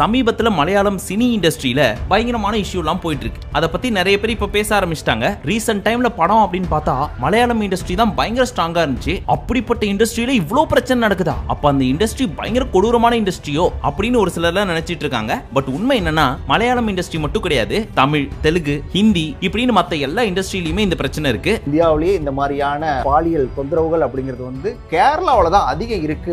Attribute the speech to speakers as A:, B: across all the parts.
A: சமீபத்துல மலையாளம் சினி இண்டஸ்ட்ரியில பயங்கரமான இஷ்யூ எல்லாம் போயிட்டு இருக்கு அதை பத்தி நிறைய பேர் இப்ப பேச ஆரம்பிச்சிட்டாங்க. ரீசெண்ட் டைம்ல படம் அப்படின்னு பார்த்தா மலையாளம் இண்டஸ்ட்ரி தான் பயங்கர ஸ்ட்ராங்கா இருந்துச்சு. அப்படிப்பட்ட இண்டஸ்ட்ரியில இவ்ளோ பிரச்சனை நடக்குதா? அப்ப அந்த இண்டஸ்ட்ரி பயங்கர கொடூரமான இண்டஸ்ட்ரியோ அப்படின்னு ஒரு சிலர்லாம் நினைச்சிட்டு இருக்காங்க. பட் உண்மை என்னன்னா மலையாளம் இண்டஸ்ட்ரி மட்டும் கிடையாது. தமிழ் தெலுங்கு ஹிந்தி இப்படின்னு மத்த எல்லா இண்டஸ்ட்ரியிலுமே இந்த பிரச்சனை இருக்கு.
B: இந்தியாவிலேயே இந்த மாதிரியான பாலியல் தொந்தரவுகள் அப்படிங்கிறது வந்து கேரளாவில் தான் அதிகம் இருக்கு.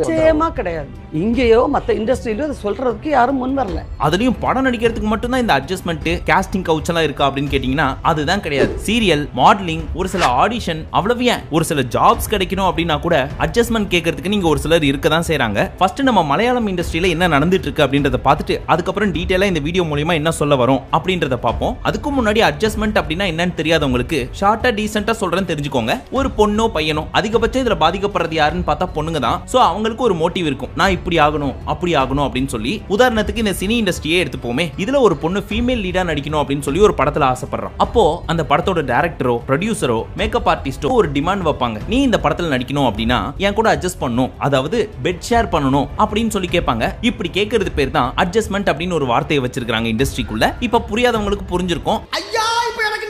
C: கிடையாது. இங்கேயோ மத்த இண்டஸ்ட்ரியிலோ சொல்றதுக்கு யாரும் முன் வரல.
A: அதுலயும் படம் நடிக்கிறதுக்கு மட்டும்தான் இந்த அட்ஜஸ்ட்மெண்ட் காஸ்டிங் கவுச் எல்லாம் இருக்கா அப்படின்னு கேட்டீங்கன்னா அதுதான் கிடையாது. சீரியல் மாடலிங் ஒரு சில ஆடிஷன் அவ்வளவு ஏன்? ஒரு சில ஜாப்ஸ் கிடைக்கணும் அப்படின்னா கூட அட்ஜஸ்ட்மெண்ட் கேட்கறதுக்கு நீங்க ஒரு சிலர் இருக்க தான் செய்யறாங்க ஃபர்ஸ்ட் நம்ம மலையாளம் இண்டஸ்ட்ரியில என்ன நடந்துட்டு இருக்கு அப்படின்றத பார்த்துட்டு அதுக்கப்புறம் டீட்டெயிலா இந்த வீடியோ மூலியமா என்ன சொல்ல வரும் அப்படின்றத பார்ப்போம். அதுக்கு முன்னாடி அட்ஜஸ்ட்மெண்ட் அப்படின்னா என்னன்னு தெரியாதவங்களுக்கு ஷார்ட்டா டீசெண்டா சொல்றேன்னு தெரிஞ்சுக்கோங்க. ஒரு பொண்ணோ பையனோ அதிகபட்சம் இதுல பாதிக்கப்படுறது யாருன்னு பார்த்தா பொண்ணுங்க தான். சோ அவங்களுக்கு ஒரு மோட்டிவ் இருக்கும். நான் இப்படி ஆகணும் அப்படி ஆகணும் அப்படின்னு சொல்லி உதாரணத்துக்கு இந்த சினி இண்டஸ்ட்ரியே எடுத்துப்போமே. இதுல ஒரு பொண்ணு ஃபீமேல் லீடா நடிக்கணும் அப்படின்னு சொல்லி ஒரு படத்துல ஆசைப்படுறான் அப்போ அந்த படத்தோட டேரக்டரோ ப்ரொடியூசரோ மேக்கப் ஆர்டிஸ்டோ ஒரு டிமாண்ட் வைப்பாங்க. நீ இந்த படத்துல நடிக்கணும் அப்படின்னா என் கூட அட்ஜஸ்ட் பண்ணும். அதாவது பெட் ஷேர் பண்ணணும் அப்படின்னு சொல்லி கேட்பாங்க. இப்படி கேட்கறது பேர் தான் அட்ஜஸ்ட்மெண்ட் அப்படின்னு ஒரு வார்த்தையை வச்சிருக்காங்க இண்டஸ்ட்ரிக்குள்ள. இப்ப புரியாதவங்களுக்கு புரிஞ்சிருக்கும்.
D: ஐயா இப்ப எனக்கு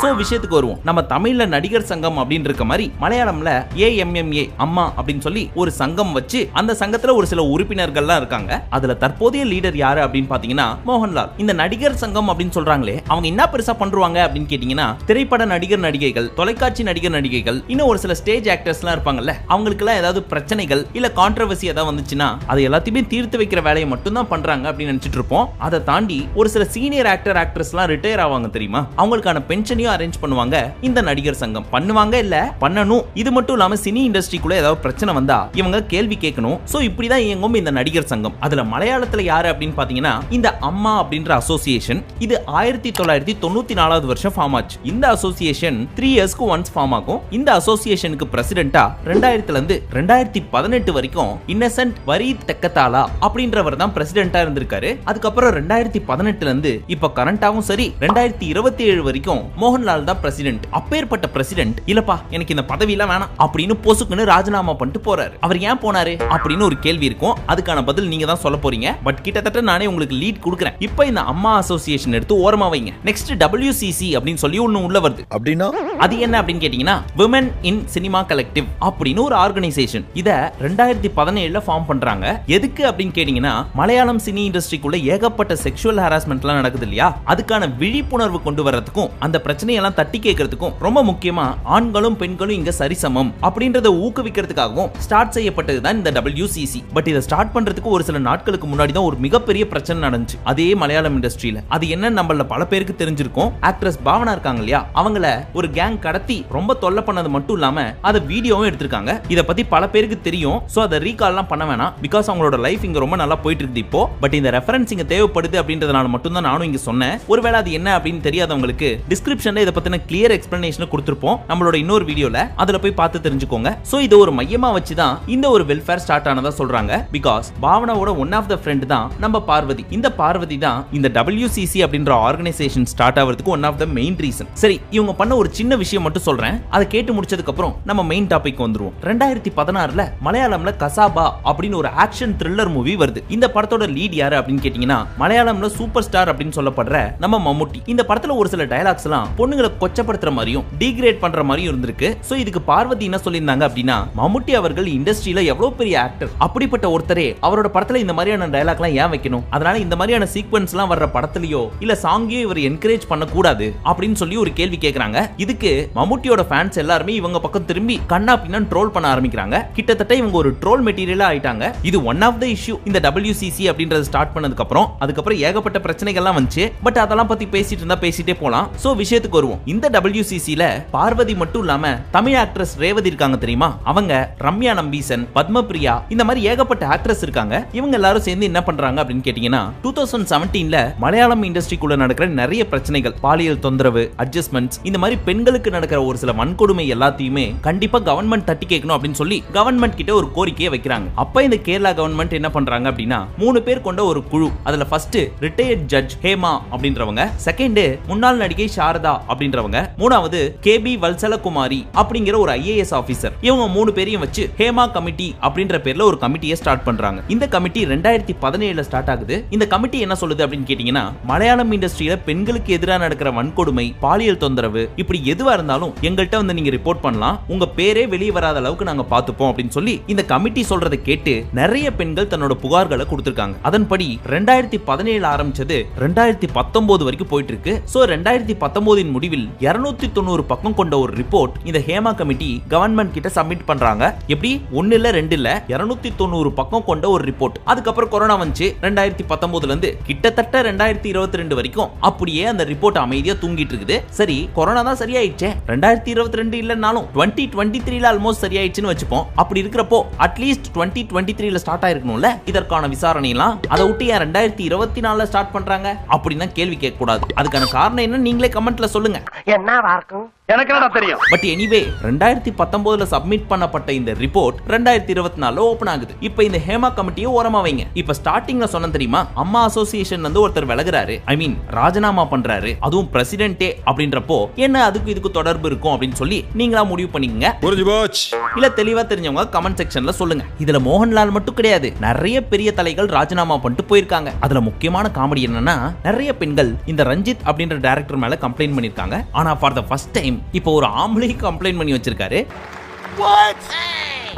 D: புரிஞ்சிச்சு
A: சோ விஷயத்துக்கு வருவோம். நம்ம தமிழ்ல நடிகர் சங்கம் அப்படின்னு இருக்க மாதிரி மலையாளம்ல ஏஎம்எம்ஏ அம்மா அப்படின்னு சொல்லி ஒரு சங்கம் வச்சு அந்த சங்கத்துல ஒரு சில உறுப்பினர்கள்லாம் இருக்காங்க. அதுல தற்போதைய லீடர் யாரு அப்படின்னு பாத்தீங்கன்னா மோகன்லால். இந்த நடிகர் சங்கம் அப்படின்னு சொல்றாங்களே அவங்க என்ன பெருசா பண்றாங்க அப்படின்னு கேட்டீங்கன்னா திரைப்பட நடிகர் நடிகைகள் தொலைக்காட்சி நடிகர் நடிகைகள் இன்னும் ஒரு சில ஸ்டேஜ் ஆக்டர்ஸ்லாம் இருப்பாங்கல்ல அவங்களுக்கு எல்லாம் ஏதாவது பிரச்சனைகள் இல்ல கான்ட்ரவர்சி ஏதாவது வந்துச்சுன்னா அதை எல்லாத்தையுமே தீர்த்து வைக்கிற வேலையை மட்டும் தான் பண்றாங்க அப்படின்னு நினைச்சிட்டு இருப்போம். அதை தாண்டி ஒரு சில சீனியர் ஆக்டர் ஆக்ட்ரஸ்லாம் ரிட்டையர் ஆவாங்க தெரியுமா? அவங்களுக்கான பென்ஷனையும் அரேஞ்ச் பண்ணுவாங்க. இந்த நடிகர் சங்கம் பண்ணுவாங்க இல்ல? பண்ணணும். இது மட்டும் இல்லாம சினி இண்டஸ்ட்ரிக்குள்ள ஏதாவது பிரச்சனை வந்தா இவங்க கேள்வி கேட்கணும். சோ இப்படிதான் இயங்கும் இந்த நடிகர் சங்கம். அதுல மலையாளத்துல யாரு அப்படின்னு பாத்தீங்கன்னா இந்த அம்மா அப்படின்ற அசோசியேஷன் இது ஆயிரத்தி தொள்ளாயிரத்தி தொண்ணூத்தி நாலாவது வருஷம் ஃபார்ம் ஆச்சு. இந்த அசோசியேஷன் த்ரீ இயர்ஸ்க்கு ஒன்ஸ் ஃபார்ம் ஆகும். இந்த அசோசியேஷனுக்கு பிரசிடென்டா ரெண்டாயிரத்துல இருந்து ரெண்டாயிரத்தி பதினெட்டு வரைக்கும் இன்னசென்ட் வரி தெக்கத்தாலா அப்படின்றவர் தான் பிரசிடென்டா இருந்திருக்காரு. அதுக்கப்புறம் ரெண்டாயிரத்தி பதினெட்டுல இருந்து இப்ப கரண்டாவும் சரி ரெண்டாயிரத்தி இருபத்தி ஏழு வரைக்கும் மோகன்லால் தான் பிரசிடென்ட் அப்பேற்பட்ட பிரசிடென்ட் இல்லப்பா எனக்கு இந்த பதவி எல்லாம் வேணாம் அப்படின்னு பொசுக்குன்னு ராஜினாமா பண்ணிட்டு போறாரு. அவர் ஏன் போனாரு அப்படின்னு ஒரு கேள்வி இருக்கும். அதுக்கான பதில் நீங்க தான் சொல்ல போறீங்க. பட் கிட்டத்தட்ட நானே உங்களுக்கு லீட் கொடுக்குறேன். இப்போ இந்த அம்மா அசோசியேஷன் எடுத்து ஓரமா வைங்க. நெக்ஸ்ட் WCC அப்படின்னு சொல்லி ஒன்னு உள்ள வருது.
E: அப்படின்னா?
A: அது என்ன அப்படின்னு கேட்டீங்கன்னா விமன் இன் சினிமா கலெக்டிவ் அப்படின்னு ஒரு ஆர்கனைசேஷன் இத ரெண்டாயிரத்தி பதினேழுல ஃபார்ம் பண்றாங்க. எதுக்கு அப்படின்னு கேட்டீங்கன்னா மலையாளம் சினி இண்டஸ்ட்ரிக்குள்ள ஏகப்பட்ட செக்ஷுவல் ஹராஸ்மெண்ட்லாம் நடக்குது இல்லையா? அதுக்கான விழிப்புணர்வு கொண்டு வர்றதுக்கும் அந்த பிரச்சனையெல்லாம் தட்டி கேட்கறதுக்கும் ரொம்ப முக்கியமா ஆண்களும் பெண்களும் இங்க சரிசமம் அப்படின்றத ஊக்குவிக்கிறதுக்காகவும் ஸ்டார்ட் செய்யப்பட்டது தான் இந்த டபிள்யூசிசி பட் இதை ஸ்டார்ட் பண்றதுக்கு ஒரு சில நாட்களுக்கு முன்னாடி தான் ஒரு மிகப்பெரிய பிரச்சனை நடந்துச்சு. அதே மலையாளம் இண்டஸ்ட்ரியில அது என்ன நம்மள பல பேருக்கு தெரிஞ்சிருக்கும். ஆக்ட்ரஸ் பாவனா இருக்காங்க இல்லையா? அவங்கள ஒரு கேங் கடத்தி ரொம்ப தொல்லை பண்ணது மட்டும் இல்லாம அதை வீடியோவும் எடுத்திருக்காங்க. இத பத்தி பல பேருக்கு தெரியும். சோ அதை ரீகால்லாம் பண்ண வேணாம். பிகாஸ் அவங்களோட லைஃப் இங்க ரொம்ப நல்லா போயிட்டு இருக்குது இப்போ. பட் இந்த ரெஃபரன்ஸ் இங்க தேவைப்படுது அப்படின்றதுனால மட்டும் தான் நானும் இங்க சொன்னேன். ஒருவேளை அது என்ன அப்படின்னு தெரியாதவங்களுக்கு டிஸ்கிரிப்ஷன் டிஸ்கிரிப்ஷன்ல இதை பத்தின கிளியர் எக்ஸ்பிளனேஷன் கொடுத்திருப்போம். நம்மளோட இன்னொரு வீடியோல அதுல போய் பார்த்து தெரிஞ்சுக்கோங்க. சோ இதை ஒரு மையமா வச்சு தான் இந்த ஒரு வெல்ஃபேர் ஸ்டார்ட் ஆனதா சொல்றாங்க. பிகாஸ் பாவனாவோட ஒன் ஆஃப் த ஃப்ரெண்ட் தான் நம்ம பார்வதி. இந்த பார்வதி தான் இந்த டபிள்யூசிசி அப்படின்ற ஆர்கனைசேஷன் ஸ்டார்ட் ஆகிறதுக்கு one of the main reason சரி இவங்க பண்ண ஒரு சின்ன விஷயம் மட்டும் சொல்றேன். அதை கேட்டு முடிச்சதுக்கு அப்புறம் நம்ம மெயின் டாபிக் வந்துருவோம். ரெண்டாயிரத்தி பதினாறுல மலையாளம்ல கசாபா அப்படின்னு ஒரு ஆக்ஷன் த்ரில்லர் மூவி வருது. இந்த படத்தோட லீட் யாரு அப்படின்னு கேட்டீங்கன்னா மலையாளம்ல சூப்பர் ஸ்டார் அப்படின்னு சொல்லப்படுற நம்ம மம்முட்டி. இந்த படத்துல ஒரு சில டயலாக்ஸ் எல்லாம் பொண்ணுங்களை கொச்சப்படுத்துற மாதிரியும் டிகிரேட் பண்ற மாதிரியும் இருந்திருக்கு. சோ இதுக்கு பார்வதி என்ன சொல்லியிருந்தாங்க அப்படின்னா மம்முட்டி அவர்கள் இண்டஸ்ட்ரியில எவ்வளவு பெரிய ஆக்டர் அப்படிப்பட்ட ஒருத்தரே அவரோட படத்துல இந்த மாதிரியான டயலாக்லாம் ஏன் வைக்கணும்? அதனால இந்த மாதிரியான சீக்வன்ஸ் எல்லாம் வர்ற படத்துலயோ இல்ல சாங்கையோ இவர் என்கரேஜ் பண்ண கூடாது அப்படின்னு சொல்லி ஒரு கேள்வி கேக்குறாங்க. இதுக்கு மம்முட்டியோட ஃபேன்ஸ் எல்லாருமே இவங்க பக்கம் திரும்பி கண்ணா பின்னான்னு ட்ரோல் பண்ண ஆரம்பிக்கிறாங்க. கிட்டத்தட்ட இவங்க ஒரு ட்ரோல் மெட்டீரியலா ஆயிட்டாங்க. இது ஒன் ஆஃப் த இஷ்யூ இந்த டபிள்யூசிசி அப்படின்றது ஸ்டார்ட் பண்ணதுக்கு அப்புறம் அதுக்கப்புறம் ஏகப்பட்ட பிரச்சனைகள்லாம் வந்துச்சு. பட் அதெல்லாம் பத்தி பேசிட்டு இருந்தா பேசிட்டே போலாம். சோ விஷயத்துக்கு வருவோம். இந்த WCC பார்வதி மட்டும் இல்லாம தமிழ் ஆக்ட்ரஸ் ரேவதி இருக்காங்க தெரியுமா? அவங்க ரம்யா நம்பீசன் பத்மபிரியா இந்த மாதிரி ஏகப்பட்ட ஆக்ட்ரஸ் இருக்காங்க. இவங்க எல்லாரும் சேர்ந்து என்ன பண்றாங்க அப்படின்னு கேட்டீங்கன்னா டூ தௌசண்ட் செவன்டீன்ல மலையாளம் இண்டஸ்ட்ரிக்குள்ள நடக்கிற நிறைய பிரச்சனைகள். பாலியல் தொந்தரவு அட்ஜஸ்ட்மெண்ட்ஸ் இந்த மாதிரி பெண்களுக்கு பெண்களுக்கு நடக்கிற ஒரு சில வன்கொடுமை எல்லாத்தையுமே கண்டிப்பா கவர்மெண்ட் தட்டி கேட்கணும் அப்படின்னு சொல்லி கவர்மெண்ட் கிட்ட ஒரு கோரிக்கையை வைக்கிறாங்க. அப்ப இந்த கேரளா கவர்மெண்ட் என்ன பண்றாங்க அப்படின்னா மூணு பேர் கொண்ட ஒரு குழு. அதுல ஃபர்ஸ்ட் ரிட்டையர்ட் ஜட்ஜ் ஹேமா அப்படின்றவங்க. செகண்ட் முன்னாள் நடிகை சாரதா அப்படின்றவங்க. மூணாவது கேபி வல்சலகுமாரி அப்படிங்கிற ஒரு ஐஏஎஸ் ஆபீசர். இவங்க மூணு பேரையும் வச்சு ஹேமா கமிட்டி அப்படின்ற பேர்ல ஒரு கமிட்டியை ஸ்டார்ட் பண்றாங்க. இந்த கமிட்டி ரெண்டாயிரத்தி பதினேழுல ஸ்டார்ட் ஆகுது. இந்த கமிட்டி என்ன சொல்லுது அப்படின்னு கேட்டீங்கன்னா மலையாளம் இண்டஸ்ட்ரியில பெண்களுக்கு எதிராக நடக்கிற வன்கொடுமை பாலியல் தொந்தரவு இப்படி எதுவா இருந்தாலும் எங்கள்கிட்ட வந்து நீங்க ரிப்போர்ட் பண்ணலாம். உங்க பேரே வெளியே வராத அளவுக்கு நாங்க பார்த்துப்போம் அப்படின்னு சொல்லி இந்த கமிட்டி சொல்றதை கேட்டு நிறைய பெண்கள் தன்னோட புகார்களை கொடுத்திருக்காங்க. அதன்படி ரெண்டாயிரத்தி பதினேழு ஆரம்பிச்சது ரெண்டாயிரத்தி பத்தொன்பது வரைக்கும் போயிட்டு இருக்கு. சோ ரெண்டாயிரத்தி பத்தொன்பதின் முடிவில் இருநூத்தி தொண்ணூறு பக்கம் கொண்ட ஒரு ரிப்போர்ட் இந்த ஹேமா கமிட்டி கவர்மெண்ட் கிட்ட சப்மிட் பண்றாங்க. எப்படி? ஒன்னு இல்ல ரெண்டு இல்ல இருநூத்தி தொண்ணூறு பக்கம் கொண்ட ஒரு ரிப்போர்ட் அதுக்கப்புறம் கொரோனா வந்துச்சு. ரெண்டாயிரத்தி பத்தொன்பதுல இருந்து கிட்டத்தட்ட ரெண்டாயிரத்தி இருபத்தி ரெண்டு வரைக்கும் அப்படியே அந்த ரிப்போர்ட் அமைதியா தூங்கிட்டு இருக்குது. சரி கொரோனா தான் சரியாயிடுச்சே. ரெண்டாயிரத்தி இருபத்தி ரெண்டு இல்லைனாலும் டுவெண்ட்டி டுவெண்ட்டி த்ரீல ஆல்மோஸ்ட் சரியாயிடுச்சுன்னு வச்சுப்போம். அப்படி இருக்கிறப்போ அட்லீஸ்ட் டுவெண்ட்டி டுவெண்ட்டி த்ரீல ஸ்டார்ட் ஆயிருக்கணும்ல? இதற்கான விசாரணை எல்லாம் அதை விட்டு ஏன் ரெண்டாயிரத்தி இருபத்தி நாலுல ஸ்டார்ட் பண்றாங்க? அப்படின்னா கேள்வி கேட்க கூடாது அதுக்கான காரணம் என்ன நீங்களே கமெண்ட்ல சொல்லுங்க. சொல்லுங்க.
E: என்ன இருக்கும் எனக்கு என்னடா தெரியும்?
A: பட் எனிவே ரெண்டாயிரத்தி பத்தொன்பதுல சப்மிட் பண்ணப்பட்ட இந்த ரிப்போர்ட் ரெண்டாயிரத்தி இருபத்தி நாலுல ஓபன் ஆகுது. இப்போ இந்த ஹேமா கமிட்டியை ஓரமா வைங்க. இப்போ ஸ்டார்டிங்ல சொன்ன தெரியுமா? அம்மா அசோசியேஷன் வந்து ஒருத்தர் விலகுறாரு. ஐ மீன் ராஜினாமா பண்றாரு. அதுவும் பிரசிடென்ட்டே அப்படின்றப்போ என்ன அதுக்கு இதுக்கு தொடர்பு இருக்கும் அப்படின்னு சொல்லி நீங்களா முடிவு பண்ணிக்கங்க.
F: புரிஞ்சு போச்சு.
A: இல்ல தெளிவா தெரிஞ்சவங்க கமெண்ட் செக்ஷன்ல சொல்லுங்க. இதுல மோகன்லால் மட்டும் கிடையாது. நிறைய பெரிய தலைகள் ராஜினாமா பண்ணிட்டு போயிருக்காங்க. அதுல முக்கியமான காமெடி என்னன்னா நிறைய பெண்கள் இந்த ரஞ்சித் அப்படின்ற டைரக்டர் மேல கம்ப்ளைண்ட் பண்ணிருக்காங்க. ஆனா ஃபார் த ஃபர்ஸ்ட் டைம் இப்போ ஒரு ஆம்பளை கம்ப்ளைண்ட் பண்ணி வச்சிருக்காரு.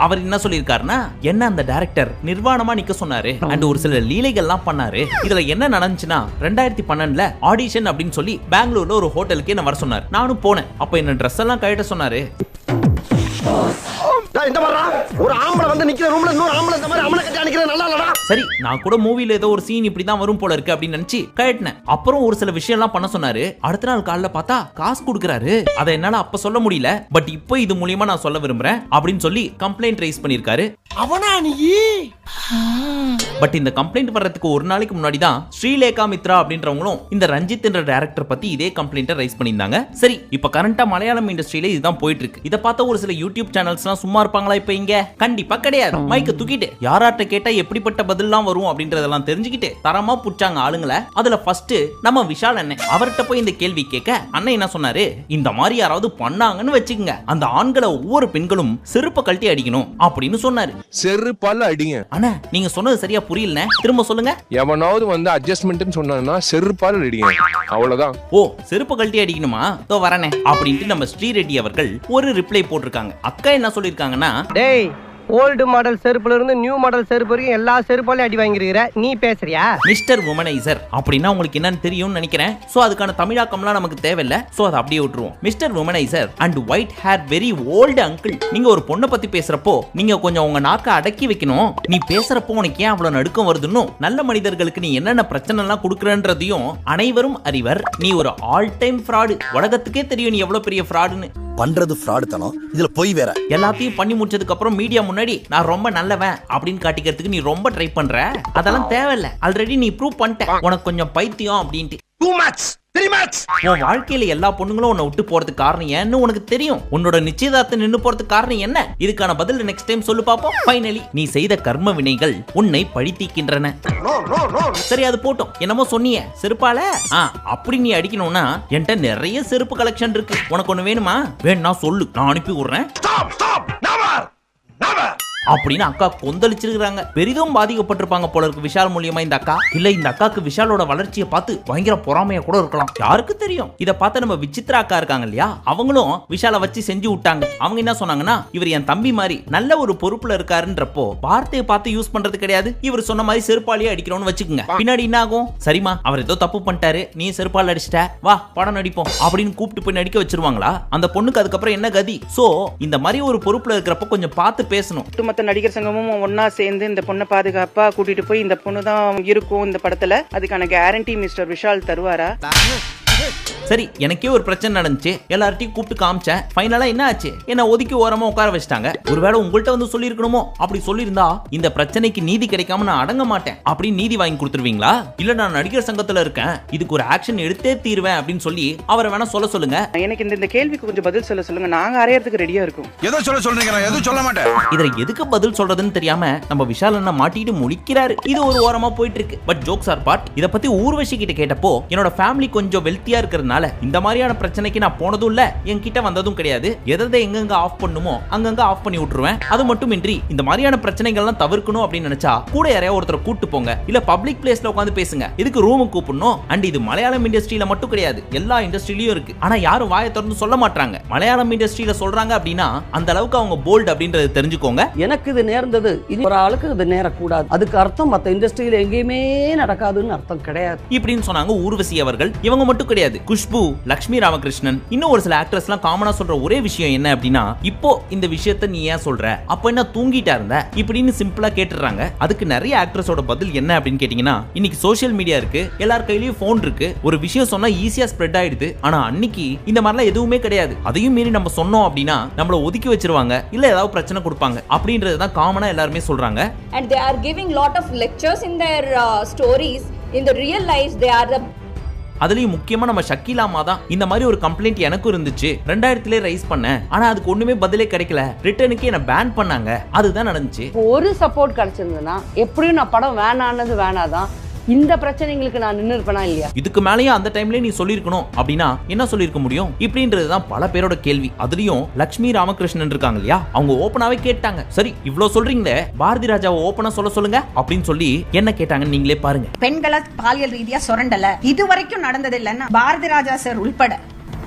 A: அவர் என்ன சொல்லியிருக்காருன்னா என்ன அந்த டைரக்டர் நிர்வாணமா நிக்க சொன்னாரு அண்ட் ஒரு சில லீலைகள்லாம் பண்ணாரு. இதுல என்ன நடந்துச்சுன்னா ரெண்டாயிரத்தி பன்னெண்டுல ஆடிஷன் அப்படின்னு சொல்லி பெங்களூர்ல ஒரு ஹோட்டலுக்கு என்ன வர சொன்னார். நானும் போனேன். அப்ப என்ன ட்ரெஸ் எல்லாம் கழட்ட சொன்னாரு.
E: ஒரு ஆம்பளை வந்து நிக்கிற ரூம்ல இன்னொரு
A: சரி நான் கூட மூவில ஏதோ ஒரு சீன் இப்படி தான் வரும் போல இருக்கு அப்படின்னு நினைச்சு கழட்டினேன். அப்புறம் ஒரு சில விஷயம் எல்லாம் பண்ண சொன்னாரு. அடுத்த நாள் காலைல பார்த்தா காசு கொடுக்கறாரு. அதை என்னால அப்ப சொல்ல முடியல. பட் இப்போ இது மூலியமா நான் சொல்ல விரும்புறேன் அப்படின்னு சொல்லி கம்ப்ளைண்ட் ரைஸ் பண்ணிருக்காரு.
D: அவனா நீ?
A: பட் இந்த கம்ப்ளைண்ட் வர்றதுக்கு ஒரு நாளைக்கு முன்னாடி தான் ஸ்ரீலேகா மித்ரா அப்படின்றவங்களும் இந்த ரஞ்சித் என்ற டேரக்டர் பத்தி இதே கம்ப்ளைண்ட்டை ரைஸ் பண்ணியிருந்தாங்க. சரி இப்ப கரண்டா மலையாளம் இண்டஸ்ட்ரியில இதுதான் போயிட்டு இருக்கு இதை பார்த்த ஒரு சில யூடியூப் சேனல்ஸ்லாம் சும்மா இருப்பாங்களா இப்ப இங்க? கண்டிப்பா கிடையாது. மைக்க தூக்கிட்டு யாராட்ட கேட்டா எப்படிப்பட்ட பதில்லாம் வரும் அப்படின்றதெல்லாம் தெரிஞ்சுக்கிட்டு தரமா புடிச்சாங்க ஆளுங்களை. அதுல ஃபர்ஸ்ட் நம்ம விஷால் அண்ணன். அவர்கிட்ட போய் இந்த கேள்வி கேட்க அண்ணன் என்ன சொன்னாரு? இந்த மாதிரி யாராவது பண்ணாங்கன்னு வச்சுக்கோங்க. அந்த ஆண்களை ஒவ்வொரு பெண்களும் செருப்பை கழட்டி அடிக்கணும் அப்படின்னு சொன்னாரு.
F: செருப்பால அடிங்க.
A: அண்ணா நீங்க சொன்னது சரியா புரியலண்ணே. திரும்ப சொல்லுங்க.
F: எவனாவது வந்து அட்ஜஸ்ட்மெண்ட்னு சொன்னான்னா செருப்பால அடிங்க. அவ்வளவுதான்.
A: ஓ செருப்பு கழட்டி அடிக்கணுமா? தோ வரனே அப்படின்ட்டு நம்ம ஸ்ரீரெட்டி அவர்கள் ஒரு ரிப்ளை போட்டிருக்காங்க. அக்கா என்ன சொல்லியிருக்காங்கன்னா
G: டேய் ஓல்டு மாடல் செருப்புல இருந்து நியூ மாடல் செருப்பு வரைக்கும் எல்லா செருப்பாலையும் அடி வாங்கிருக்கிற நீ பேசுறியா?
A: Mister womaniser. அப்படின்னா உங்களுக்கு என்னன்னு தெரியும்னு நினைக்கிறேன். சோ அதுக்கான தமிழாக்கம்லாம் நமக்கு தேவையில்ல. சோ அதை அப்படியே விட்டுருவோம். Mister womaniser and white hair very old uncle நீங்க ஒரு பொண்ணை பத்தி பேசுறப்போ நீங்க கொஞ்சம் உங்க நாக்க அடக்கி வைக்கணும். நீ பேசுறப்போ உனக்கு ஏன் அவ்வளவு நடுக்கம் வருதுன்னு? நல்ல மனிதர்களுக்கு நீ என்னென்ன பிரச்சனை எல்லாம் கொடுக்குறன்றதையும் அனைவரும் அறிவர். நீ ஒரு ஆல் டைம் ஃப்ராடு உலகத்துக்கே தெரியும் நீ எவ்வளவு பெரிய ஃப்ராடுன்னு
H: பண்றது ஃப்ராடு தனம். இதுல பொய் வேற.
A: எல்லாத்தையும் பண்ணி முடிச்சதுக்கு அப்புறம் மீடியா முன்னாடி நான் ரொம்ப நல்லவன் அப்படின்னு காட்டிக்கிறதுக்கு நீ ரொம்ப ட்ரை பண்ற. அதெல்லாம் தேவையில்ல. ஆல்ரெடி நீ ப்ரூவ் பண்ணிட்ட. உனக்கு கொஞ்சம் பைத்தியம் அப்படின்ட்டு.
E: டூ மேட்ச் த்ரீ மேட்ச்
A: உன் வாழ்க்கையில எல்லா பொண்ணுங்களும் உன்னை விட்டு போறதுக்கு காரணம் ஏன்னு உனக்கு தெரியும். உன்னோட நிச்சயதார்த்தம் நின்னு போறதுக்கு காரணம் என்ன? இதுக்கான பதில் நெக்ஸ்ட் டைம் சொல்லு பாப்போம். ஃபைனலி நீ செய்த கர்ம வினைகள் உன்னை பழித்தீக்கின்றன. சரி அது போட்டோம். என்னமோ சொன்னியே செருப்பால? அப்படி நீ அடிக்கணும்னா என்கிட்ட நிறைய செருப்பு கலெக்ஷன் இருக்கு. உனக்கு ஒண்ணு வேணுமா? வேணும்னா சொல்லு. நான் அனுப்பி விடுறேன். அப்படின்னு அக்கா கொந்தளிச்சிருக்கிறாங்க. பெரிதும் பாதிக்கப்பட்டிருப்பாங்க போல இருக்கு விஷால் மூலியமா இந்த அக்கா. இல்ல இந்த அக்காக்கு விஷாலோட வளர்ச்சியை பார்த்து பயங்கர பொறாமையா கூட இருக்கலாம். யாருக்கு தெரியும்? இதை பார்த்து நம்ம விசித்ரா அக்கா இருக்காங்க இல்லையா? அவங்களும் விஷாலை வச்சு செஞ்சு விட்டாங்க. அவங்க என்ன சொன்னாங்கன்னா இவர் என் தம்பி மாதிரி நல்ல ஒரு பொறுப்புல இருக்காருன்றப்போ வார்த்தையை பார்த்து யூஸ் பண்றது கிடையாது. இவர் சொன்ன மாதிரி செருப்பாலேயே அடிக்கிறோம்னு வச்சுக்கோங்க. பின்னாடி என்ன ஆகும்? சரிமா அவர் ஏதோ தப்பு பண்ணிட்டாரு. நீ செருப்பால் அடிச்சிட்ட. வா படம் நடிப்போம் அப்படின்னு கூப்பிட்டு போய் நடிக்க வச்சிருவாங்களா? அந்த பொண்ணுக்கு அதுக்கப்புறம் என்ன கதி? சோ இந்த மாதிரி ஒரு பொறுப்புல இருக்கிறப்ப கொஞ்சம் பார்த்து பேசணும்.
I: ஒட்டுமொத்த நடிகர் சங்கமும் ஒன்னா சேர்ந்து இந்த பொண்ணை பாதுகாப்பா கூட்டிட்டு போய் இந்த பொண்ணு தான் இருக்கும் இந்த படத்துல. அதுக்கான கேரண்டி மிஸ்டர் விஷால் தருவாரா?
A: சரி எனக்கே ஒரு பிரச்சனை நடந்துச்சு. எல்லார்ட்டையும் கூப்பிட்டு காமிச்சேன். ஃபைனலா என்ன ஆச்சு? என்ன ஒதுக்கி ஓரமா உட்கார வச்சிட்டாங்க. ஒருவேளை உங்கள்கிட்ட வந்து சொல்லியிருக்கணுமோ? அப்படி சொல்லியிருந்தா இந்த பிரச்சனைக்கு நீதி கிடைக்காம நான் அடங்க மாட்டேன். அப்படின்னு நீதி வாங்கி கொடுத்துருவீங்களா? இல்ல நான் நடிகர் சங்கத்துல இருக்கேன். இதுக்கு ஒரு ஆக்ஷன் எடுத்தே தீருவேன் அப்படின்னு சொல்லி அவரை வேணா சொல்ல சொல்லுங்க.
I: எனக்கு இந்த இந்த கேள்விக்கு கொஞ்சம் பதில் சொல்ல சொல்லுங்க. நாங்க அறையறதுக்கு ரெடியா இருக்கோம்.
H: எதோ சொல்ல சொல்றீங்க? நான் எதுவும் சொல்ல மாட்டேன்.
A: இதுல எதுக்கு பதில் சொல்றதுன்னு தெரியாம நம்ம விஷால் அண்ணா மாட்டிட்டு முழிக்கிறாரு. இது ஒரு ஓரமா போயிட்டு இருக்கு. பட் ஜோக்ஸ் ஆர் பார்ட் இத பத்தி ஊர்வசி கிட்ட கேட்டப்போ என்னோட ஃபேமிலி கொஞ்சம் வெல்த்தியா இருக்கிறதுனால இந்த மாதிரியான பிரச்சனைக்கு நான் போனதும் இல்ல. என்கிட்ட வந்ததும் கிடையாது. எதை எங்கெங்க ஆஃப் பண்ணுமோ அங்கங்க ஆஃப் பண்ணி விட்டுருவேன். அது மட்டுமின்றி இந்த மாதிரியான பிரச்சனைகள்லாம் தவிர்க்கணும் அப்படின்னு நினைச்சா கூட யாரையா ஒருத்தரை கூட்டு போங்க. இல்ல பப்ளிக் பிளேஸ்ல உட்காந்து பேசுங்க. இதுக்கு ரூமுக்கு கூப்பிடணும். அண்ட் இது மலையாளம் இண்டஸ்ட்ரியில மட்டும் கிடையாது. எல்லா இண்டஸ்ட்ரியிலயும் இருக்கு. ஆனா யாரும் வாயை திறந்து சொல்ல மாட்டாங்க மலையாளம் இண்டஸ்ட்ரியில சொல்றாங்க அப்படின்னா அந்த அளவுக்கு அவங்க போல்ட் அப்படின்றது தெரிஞ்சுக்கோங்க.
C: எனக்கு இது நேர்ந்தது. இது ஒரு ஆளுக்கு இது நேரக்கூடாது. அதுக்கு அர்த்தம் மற்ற இண்டஸ்ட்ரியில எங்கேயுமே நடக்காதுன்னு அர்த்தம் கிடையாது.
A: இப்படின்னு சொன்னாங்க ஊர்வசி அவர்கள். இவங்க மட்டும் கிடையாது. குஷ்பு லக்ஷ்மி ராமகிருஷ்ணன் இன்னும் ஒரு சில ஆக்ட்ரஸ்லாம் காமனா சொல்ற ஒரே விஷயம் என்ன அப்படின்னா இப்போ இந்த விஷயத்த நீ ஏன் சொல்ற? அப்ப என்ன தூங்கிட்டா இருந்த? இப்படின்னு சிம்பிளா கேட்டுறாங்க. அதுக்கு நிறைய ஆக்ட்ரஸோட பதில் என்ன அப்படின்னு கேட்டீங்கன்னா இன்னைக்கு சோஷியல் மீடியா இருக்கு எல்லார் கையிலயும் போன் இருக்கு ஒரு விஷயம் சொன்னா ஈஸியா ஸ்ப்ரெட் ஆயிடுது. ஆனா அன்னைக்கு இந்த மாதிரிலாம் எதுவுமே கிடையாது. அதையும் மீறி நம்ம சொன்னோம் அப்படின்னா நம்மள ஒதுக்கி வச்சிருவாங்க இல்ல ஏதாவது பிரச்சனை கொடுப்பாங்க. அப்படின்றது தான் காமனா எல்லாருமே சொல்றாங்க.
J: And they are giving lot of lectures in their stories in the real life they are the
A: அதுலயும் முக்கியமா நம்ம ஷக்கீலாமா தான் இந்த மாதிரி ஒரு கம்ப்ளைண்ட் எனக்கும் இருந்துச்சு. ரெண்டாயிரத்திலே ரைஸ் பண்ணேன். ஆனா அதுக்கு ஒண்ணுமே பதிலே கிடைக்கல. ரிட்டர்னுக்கு என்ன பேன் பண்ணாங்க. அதுதான் நடந்துச்சு.
K: ஒரு சப்போர்ட் கிடைச்சிருந்ததுன்னா எப்படியும் நான் படம் வேணானது வேணாதான். இந்த பிரச்சனைங்களுக்கு நான் நின்று இருப்பேனா இல்லையா?
A: இதுக்கு மேலேயும் அந்த டைம்லயே நீ சொல்லிருக்கணும் அப்படின்னா என்ன சொல்லிருக்க முடியும்? இப்படின்றதுதான் பல பேரோட கேள்வி. அதுலயும் லக்ஷ்மி ராமகிருஷ்ணன் இருக்காங்க இல்லையா? அவங்க ஓப்பனாவே கேட்டாங்க. சரி இவ்ளோ சொல்றீங்களே பாரதி ராஜாவை ஓப்பனா சொல்ல சொல்லுங்க அப்படின்னு சொல்லி என்ன கேட்டாங்கன்னு நீங்களே பாருங்க.
J: பெண்களை பாலியல் ரீதியா சுரண்டல. இது வரைக்கும் நடந்தது இல்லைன்னா பாரதி ராஜா சார் உள்பட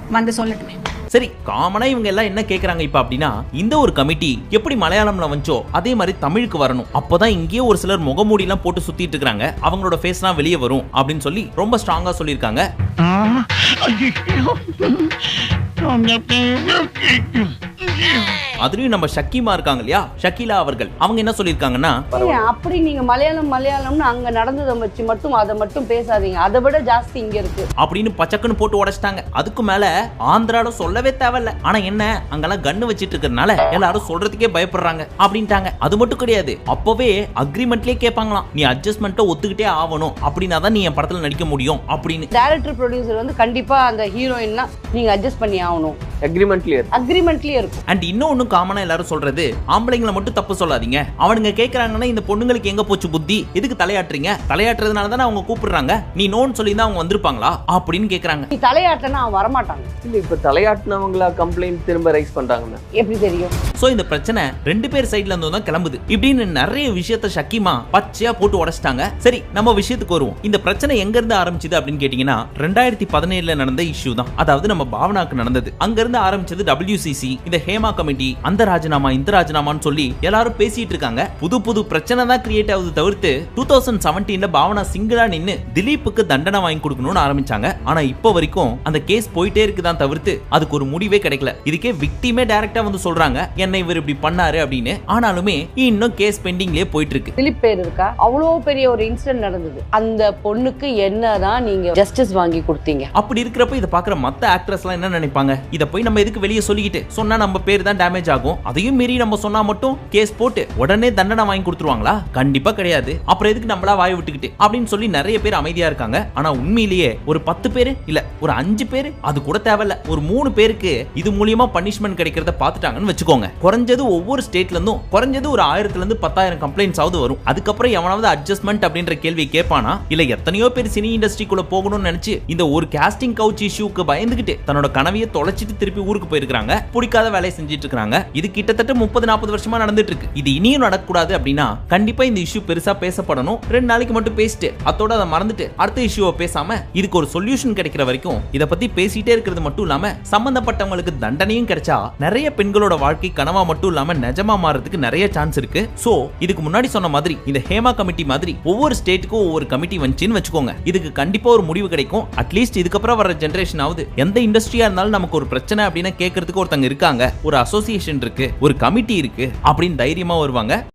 J: வந்து சொல்லட்டுமே.
A: சரி காமனா இவங்க எல்லாம் என்ன கேக்குறாங்க இப்ப அப்படின்னா இந்த ஒரு கமிட்டி எப்படி மலையாளம்ல வந்துச்சோ அதே மாதிரி தமிழுக்கு வரணும். அப்பதான் இங்கேயே ஒரு சிலர் முகமூடி எல்லாம் போட்டு சுத்திட்டு இருக்காங்க. அவங்களோட ஃபேஸ்லாம் வெளியே வரும் அப்படின்னு சொல்லி ரொம்ப ஸ்ட்ராங்கா சொல்லியிருக்காங்க. அதுலயும் நம்ம ஷக்கீமா இருக்காங்க இல்லையா? ஷக்கீலா அவர்கள். அவங்க என்ன சொல்லியிருக்காங்கன்னா
K: ஏன் அப்படி நீங்க மலையாளம் மலையாளம்னு அங்க நடந்ததை வச்சு மட்டும் அதை மட்டும் பேசாதீங்க. அதை விட ஜாஸ்தி இங்க இருக்கு.
A: அப்படின்னு பச்சக்குன்னு போட்டு உடைச்சிட்டாங்க. அதுக்கு மேல ஆந்திரால சொல்லவே தேவையில்ல. ஆனா என்ன? அங்கெல்லாம் கன்னு வச்சிட்டு இருக்கறனால எல்லாரும் சொல்றதுக்கே பயப்படுறாங்க அப்படின்ட்டாங்க. அது மட்டும் கிடையாது. அப்பவே அக்ரிமெண்ட்லயே கேட்பாங்களாம். நீ அட்ஜஸ்ட்மெண்ட்டை ஒத்துக்கிட்டே ஆகணும். அப்படின்னா தான் நீ என் படத்துல நடிக்க முடியும் அப்படின்னு.
K: டைரக்டர் ப்ரொடியூசர் வந்து கண்டிப்பா அந்த ஹீரோயின்னா நீங்க அட்ஜஸ்ட் பண்ணி ஆகணும்.
G: அக்ரிமெண்ட் கிளியர்
K: அக்ரிமெண்ட்லயே இருக்கும்
A: அண்ட் இன்னொன்னு காமனா எல்லாரும் சொல்றது ஆம்பளைங்களை மட்டும் தப்பு சொல்லாதீங்க. அவனுங்க கேக்குறாங்கன்னா இந்த பொண்ணுங்களுக்கு எங்க போச்சு புத்தி? எதுக்கு தலையாட்டுறீங்க? தலையாட்டுறதுனால தானே அவங்க கூப்பிடுறாங்க. நீ நோன்னு சொல்லி தான் அவங்க வந்திருப்பாங்களா? அப்படின்னு கேக்குறாங்க.
K: நீ தலையாட்டினா அவன் வரமாட்டாங்க
G: இல்ல இப்ப தலையாட்டினவங்களா கம்ப்ளைண்ட் திரும்ப ரைஸ் பண்றாங்க
K: எப்படி தெரியும்?
A: சோ இந்த பிரச்சனை ரெண்டு பேர் சைடுல இருந்து தான் கிளம்புது. இப்படின்னு நிறைய விஷயத்த ஷக்கிமா பச்சையா போட்டு உடைச்சிட்டாங்க. சரி நம்ம விஷயத்துக்கு வருவோம். இந்த பிரச்சனை எங்க இருந்து ஆரம்பிச்சது அப்படின்னு கேட்டீங்கன்னா ரெண்டாயிரத்தி பதினேழுல நடந்த இஷ்யூ தான். அதாவது நம்ம பாவனாக்கு நடந்தது. அங்க இருந்து ஆரம்பிச்சது WCC இந்த ஹேமா கமிட்டி அந்த ராஜினாமா இந்த ராஜினாமான்னு சொல்லி எல்லாரும் பேசிட்டு இருக்காங்க. புது புது பிரச்சனை தான் கிரியேட் ஆகுது தவிர்த்து டூ தௌசண்ட் செவன்டீன்ல பாவனா சிங்கிளா நின்னு திலீப்புக்கு தண்டனை வாங்கி கொடுக்கணும்னு ஆரம்பிச்சாங்க. ஆனா இப்போ வரைக்கும் அந்த கேஸ் போயிட்டே இருக்குதான் தவிர்த்து அதுக்கு ஒரு முடிவே கிடைக்கல. இதுக்கே விக்டிமே டைரக்டா வந்து சொல்றாங்க என்ன இவர் இப்படி பண்ணாரு அப்படின்னு. ஆனாலுமே இன்னும் கேஸ் பெண்டிங்லயே போயிட்டு இருக்கு.
K: திலீப் பேர் இருக்கா? அவ்வளோ பெரிய ஒரு இன்சிடென்ட் நடந்தது. அந்த பொண்ணுக்கு என்னதான் நீங்க ஜஸ்டிஸ் வாங்கி கொடுத்தீங்க?
A: அப்படி இருக்கிறப்ப இதை பாக்குற மத்த ஆக்ட்ரஸ்லாம் என்ன நினைப்பாங்க? இத போய் நம்ம எதுக்கு வெளியே சொல்லிக்கிட்டு? சொன்னா நம்ம பேர் தான் டேமேஜ் ஆகும். அதையும் மீறி நம்ம சொன்னா மட்டும் கேஸ் போட்டு உடனே தண்டனை வாங்கி கொடுத்துருவாங்களா? கண்டிப்பா கிடையாது. அப்புறம் எதுக்கு நம்மளா வாய் விட்டுக்கிட்டு? அப்படின்னு சொல்லி நிறைய பேர் அமைதியா இருக்காங்க. ஆனா உண்மையிலேயே ஒரு பத்து பேரு இல்ல ஒரு அஞ்சு பேரு அது கூட தேவையில்ல. ஒரு மூணு பேருக்கு இது மூலியமா பனிஷ்மெண்ட் கிடைக்கிறத பாத்துட்டாங்கன்னு வச்சுக்கோங்க. குறைஞ்சது ஒவ்வொரு ஸ்டேட்ல இருந்தும் குறைஞ்சது ஒரு ஆயிரத்துல இருந்து பத்தாயிரம் கம்ப்ளைண்ட்ஸ் ஆகுது வரும். அதுக்கப்புறம் எவனாவது அட்ஜஸ்ட்மெண்ட் அப்படின்ற கேள்வி கேட்பானா? இல்ல எத்தனையோ பேர் சினி இண்டஸ்ட்ரிக்குள்ள போகணும்னு நினைச்சு இந்த ஒரு கேஸ்டிங் கவுச் இஷ்யூக்கு பயந்துகிட்டு தன்னோட கனவையை தொலைச்சிட்டு திருப்பி ஊருக்கு போயிருக்காங்க பிடிக்காத வேலையை செஞ்சுட்டு இருக்காங்க இது கிட்டத்தட்ட முப்பது நாற்பது வருஷமா நடந்துட்டு இருக்கு இது இனியும் நடக்கக்கூடாது அப்படின்னா கண்டிப்பா இந்த இஷ்யூ பெருசா பேசப்படணும். ரெண்டு நாளைக்கு மட்டும் பேசிட்டு அத்தோட அதை மறந்துட்டு அடுத்த இஷ்யூவை பேசாம இதுக்கு ஒரு சொல்யூஷன் கிடைக்கிற வரைக்கும் இத பத்தி பேசிட்டே இருக்கிறது மட்டும் இல்லாம சம்பந்தப்பட்டவங்களுக்கு தண்டனையும் கிடைச்சா நிறைய பெண்களோட வாழ்க்கை கனவா மட்டும் இல்லாம நிஜமா மாறதுக்கு நிறைய சான்ஸ் இருக்கு. சோ இதுக்கு முன்னாடி சொன்ன மாதிரி இந்த ஹேமா கமிட்டி மாதிரி ஒவ்வொரு ஸ்டேட்டுக்கும் ஒவ்வொரு கமிட்டி வந்துச்சுன்னு வச்சுக்கோங்க. இதுக்கு கண்டிப்பா ஒரு முடிவு கிடைக்கும். அட்லீஸ்ட் இதுக்கப்புறம் வர ஜென்ரேஷன் ஆகுது எந்த இண்டஸ்ட்ரியா இருந்தாலும் நமக்கு ஒரு பிரச்சனை அப்படின்னு கேட்கறதுக்கு ஒருத்தங்க இருக்காங்க. ஒரு அசோசியேஷன் இருக்கு ஒரு கமிட்டி இருக்கு அப்படின்னு தைரியமா வருவாங்க.